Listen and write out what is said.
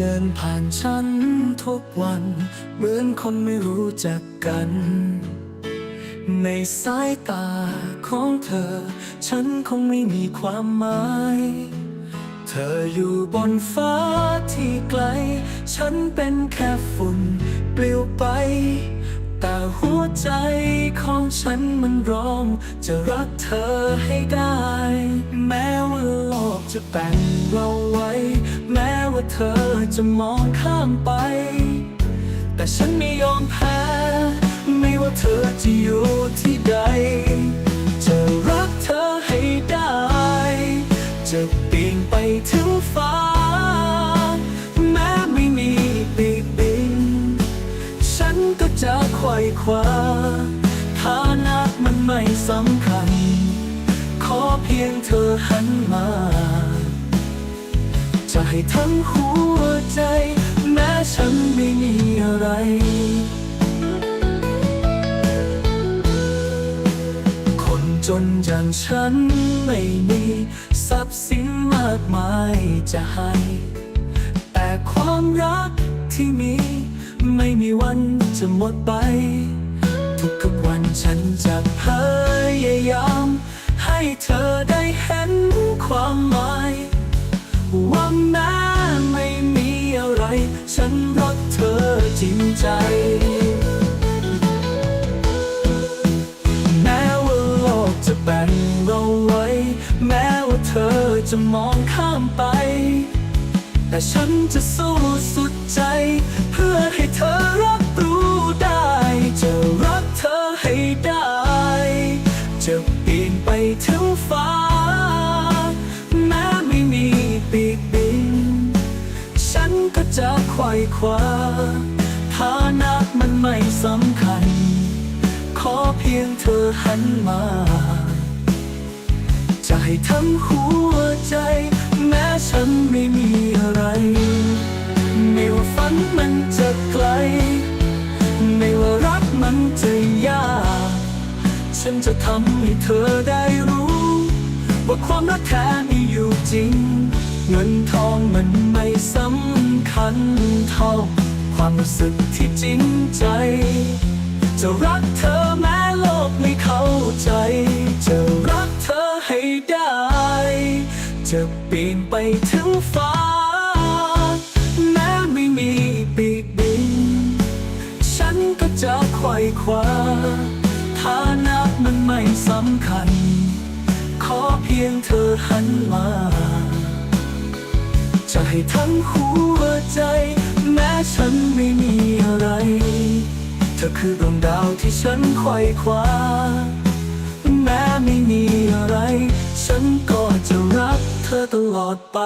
ดินผ่านฉันทุกวัน เหมือนคนไม่รู้จักกัน ในสายตาของเธอ ฉันคงไม่มีความหมาย เธออยู่บนฟ้าที่ไกล ฉันเป็นแค่ฝุ่นปลิวไป แต่หัวใจของฉันมันร้อง จะรักเธอให้ได้ แม้ว่าโลกจะแบ่งเราไว้ แม้ ว่าเธอจะมองข้ามไป แต่ฉันไม่ยอมแพ้ ไม่ว่าเธอจะอยู่ที่ใด จะรักเธอให้ได้ จะปีนไปถึงฟ้า แม้ไม่มีปีกบิน ฉันก็จะไขว่คว้าฐานะมันไม่สำคัญ ขอเพียงเธอหันมา จะให้ทั้งหัวใจ แม้ฉันไม่มีอะไร คนจนอย่างฉันไม่มีทรัพย์สินมากมายจะให้ แต่ความรักที่มี ไม่มีวันจะหมดไป ทุกๆวันฉันจะพยายาม ให้เธอได้เห็นความหมาย ว่าแม้ไม่มีอะไร ฉันรักเธอจริงใจ แม้ว่าโลกจะแบ่งเราไว้ แม้ว่าเธอจะมองข้ามไป แต่ฉันจะสู้สุดใจ เพื่อให้เธอรับ ไขว่คว้าฐานะมันไม่สำคัญ ขอเพียงเธอหันมา จะให้ทั้งหัวใจ แม้ฉันไม่มีอะไร ไม่ว่าฝันมันจะไกล ไม่ว่ารักมันจะยาก ฉันจะทำให้เธอได้รู้ ว่าความรักแท้มีอยู่จริง เงินทองมันไม่สำคัญเท่า ความรู้สึกที่จริงใจ จะรักเธอแม้โลกไม่เข้าใจ จะรักเธอให้ได้ จะปีนไปถึงฟ้า แม้ไม่มีปีกบิน ฉันก็จะไขว่คว้าฐานะมันไม่สำคัญ ขอเพียงเธอหันมา จะให้ทั้งหัวใจ แม้ฉันไม่มีอะไร เธอคือดวงดาวที่ฉันไขว่คว้า แม้ไม่มีอะไร ฉันก็จะรักเธอตลอดไป